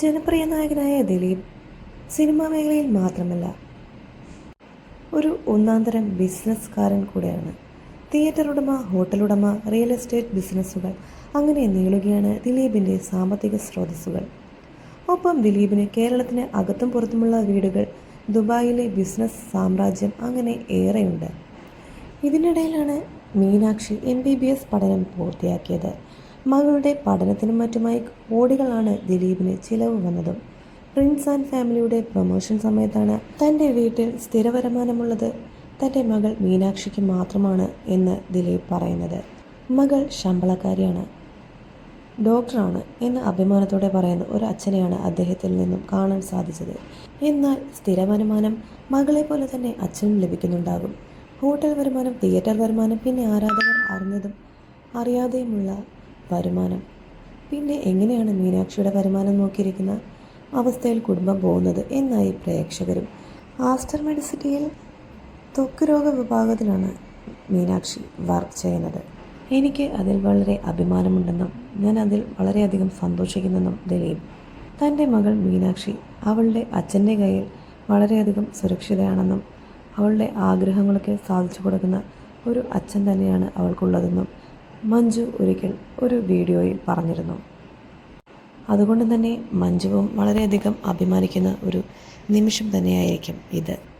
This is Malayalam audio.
ജനപ്രിയ നായകനായ ദിലീപ് സിനിമാ മേഖലയിൽ മാത്രമല്ല ഒരു ഒന്നാന്തരം ബിസിനസ്സുകാരൻ കൂടെയാണ്. തിയേറ്റർ ഉടമ ഹോട്ടൽ ഉടമ റിയൽ എസ്റ്റേറ്റ് ബിസിനസ്സുകൾ അങ്ങനെ നീളുകയാണ് ദിലീപിന്റെ സാമ്പത്തിക സ്രോതസ്സുകൾ. ഒപ്പം ദിലീപിന് കേരളത്തിന് അകത്തും പുറത്തുമുള്ള വീടുകൾ ദുബായിലെ ബിസിനസ് സാമ്രാജ്യം അങ്ങനെ ഏറെയുണ്ട്. ഇതിനിടയിലാണ് Meenakshi M B B S പഠനം പൂർത്തിയാക്കിയത്. മകളുടെ പഠനത്തിനും മറ്റുമായി കോടികളാണ് ദിലീപിന് ചിലവ് വന്നതും. പ്രിൻസ് ആൻഡ് ഫാമിലിയുടെ പ്രൊമോഷൻ സമയത്താണ് തന്റെ വീട്ടിൽ സ്ഥിര വരുമാനമുള്ളത്. തന്റെ മകൾ മീനാക്ഷിക്ക് മാത്രമാണ് എന്ന് ദിലീപ് പറയുന്നത്. മകൾ ശമ്പളക്കാരിയാണ്. ഡോക്ടറാണ് എന്ന് അഭിമാനത്തോടെ പറയുന്ന ഒരു അച്ഛനെയാണ് അദ്ദേഹത്തിൽ നിന്നും കാണാൻ സാധിച്ചത്. എന്നാൽ സ്ഥിര വരുമാനം മകളെ പോലെ തന്നെ അച്ഛനും ലഭിക്കുന്നുണ്ടാകും. ഹോട്ടൽ വരുമാനം തിയേറ്റർ വരുമാനം പിന്നെ ആരാധകർ അറിഞ്ഞതും അറിയാതെയുമുള്ള വരുമാനം. പിന്നെ എങ്ങനെയാണ് മീനാക്ഷിയുടെ വരുമാനം നോക്കിയിരിക്കുന്ന അവസ്ഥയിൽ കുടുംബം പോകുന്നത് എന്നായി പ്രേക്ഷകരും ആസ്റ്റർ മെഡിസിറ്റിയിൽ ത്വക്ക് രോഗ വിഭാഗത്തിലാണ് മീനാക്ഷി വർക്ക് ചെയ്യുന്നത്. എനിക്ക് അതിൽ വളരെ അഭിമാനമുണ്ടെന്നും ഞാൻ അതിൽ വളരെയധികം സന്തോഷിക്കുന്നെന്നും ദിലീപ്. തന്റെ മകൾ മീനാക്ഷി അവളുടെ അച്ഛന്റെ കയ്യിൽ വളരെയധികം സുരക്ഷിതയാണെന്നും അവളുടെ ആഗ്രഹങ്ങളൊക്കെ സാധിച്ചു കൊടുക്കുന്ന ഒരു അച്ഛൻ തന്നെയാണ് അവൾക്കുള്ളതെന്നും മഞ്ജു ഒരിക്കൽ ഒരു വീഡിയോയിൽ പറഞ്ഞിരുന്നു. അതുകൊണ്ട് തന്നെ മഞ്ജുവും വളരെയധികം അഭിമാനിക്കുന്ന ഒരു നിമിഷം തന്നെയായിരിക്കും ഇത്.